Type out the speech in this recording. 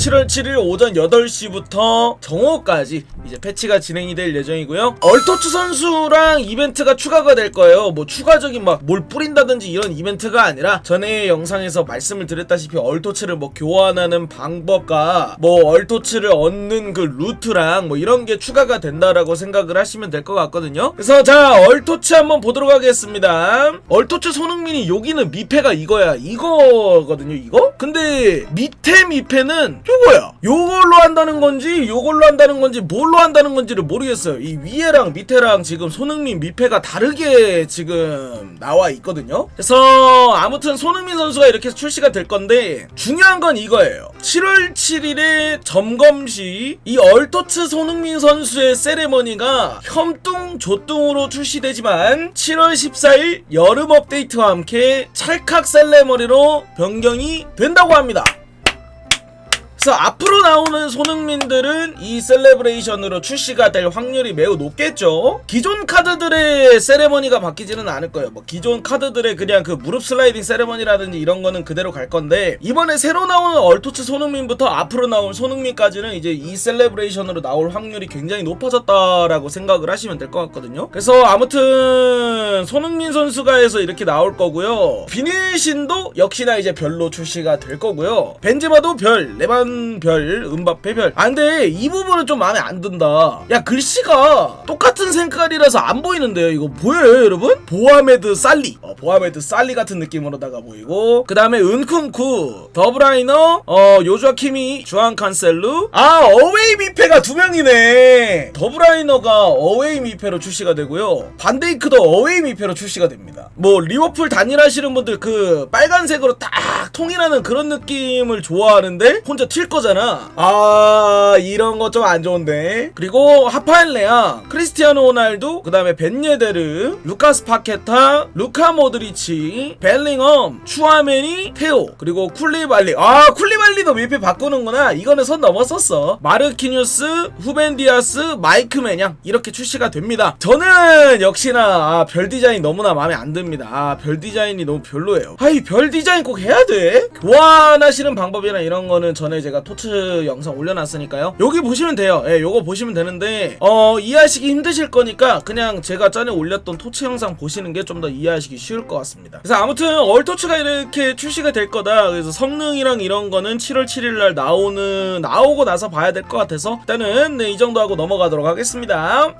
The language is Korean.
7월 7일 오전 8시부터 정오까지 이제 패치가 진행이 될 예정이고요. 얼토츠 선수랑 이벤트가 추가가 될 거예요. 뭐 추가적인 막 뭘 뿌린다든지 이런 이벤트가 아니라 전에 영상에서 말씀을 드렸다시피 얼토츠를 뭐 교환하는 방법과 뭐 얼토츠를 얻는 그 루트랑 뭐 이런 게 추가가 된다라고 생각을 하시면 될 것 같거든요. 그래서 자 얼토츠 한번 보도록 하겠습니다. 얼토츠 손흥민이 여기는 미패가 이거야. 이거거든요. 이거? 근데 밑에 미패는 요거야. 요걸로 한다는 건지 요걸로 한다는 건지 뭘로 한다는 건지를 모르겠어요. 이 위에랑 밑에랑 지금 손흥민 미패가 다르게 지금 나와 있거든요. 그래서 아무튼 손흥민 선수가 이렇게 출시가 될 건데 중요한 건 이거예요. 7월 7일에 점검 시 이 얼토츠 손흥민 선수의 세레머니가 혐뚱 조뚱으로 출시되지만 7월 14일 여름 업데이트와 함께 찰칵 셀레머니로 변경이 된다고 합니다. 그래서 앞으로 나오는 손흥민들은 이 셀레브레이션으로 출시가 될 확률이 매우 높겠죠. 기존 카드들의 세레머니가 바뀌지는 않을 거예요. 뭐 기존 카드들의 그냥 그 무릎 슬라이딩 세레머니라든지 이런 거는 그대로 갈 건데 이번에 새로 나오는 얼토츠 손흥민부터 앞으로 나올 손흥민까지는 이제 이 셀레브레이션으로 나올 확률이 굉장히 높아졌다라고 생각을 하시면 될 것 같거든요. 그래서 아무튼 손흥민 선수가 해서 이렇게 나올 거고요. 비닐신도 역시나 이제 별로 출시가 될 거고요. 벤제마도 별, 레반 별, 은바페 별. 아 근데 이 부분은 좀 마음에 안 든다. 야 글씨가 똑같은 색깔이라서 안 보이는데요. 이거 보여요, 여러분? 보아메드 살리. 어, 보아메드 살리 같은 느낌으로다가 보이고 그 다음에 은쿵쿠, 더브라이너, 어 요주아 키미, 주안 칸셀루. 아 어웨이 미패가 두 명이네. 더브라이너가 어웨이 미패로 출시가 되고요. 반데이크도 어웨이 미패로 출시가 됩니다. 뭐 리버풀 단일하시는 분들 그 빨간색으로 딱 통일하는 그런 느낌을 좋아하는데 혼자 튈 거잖아. 아 이런 거 좀 안 좋은데. 그리고 하파엘레아, 크리스티아노 호날두, 그 다음에 벤예데르, 루카스 파케타, 루카 모드리치, 벨링엄, 추아메니, 테오, 그리고 쿨리발리. 아 쿨리발리도 밀폐 바꾸는구나. 이거는 선 넘었었어. 마르키뉴스, 후벤디아스, 마이크 매냥 이렇게 출시가 됩니다. 저는 역시나 아, 별 디자인 너무나 마음에 안 듭니다. 아, 별 디자인이 너무 별로예요. 아이 별 디자인 꼭 해야 돼? 교환하시는 방법이나 이런 거는 전에 제가 토츠 영상 올려놨으니까요. 여기 보시면 돼요. 예, 요거 보시면 되는데 어 이해하시기 힘드실 거니까 그냥 제가 전에 올렸던 토츠 영상 보시는 게 좀 더 이해하시기 쉬울 것 같습니다. 그래서 아무튼 얼토츠가 이렇게 출시가 될 거다. 그래서 성능이랑 이런 거는 7월 7일 날 나오는 나오고 나서 봐야 될 것 같아서 일단은 네, 이 정도 하고 넘어가도록 하겠습니다.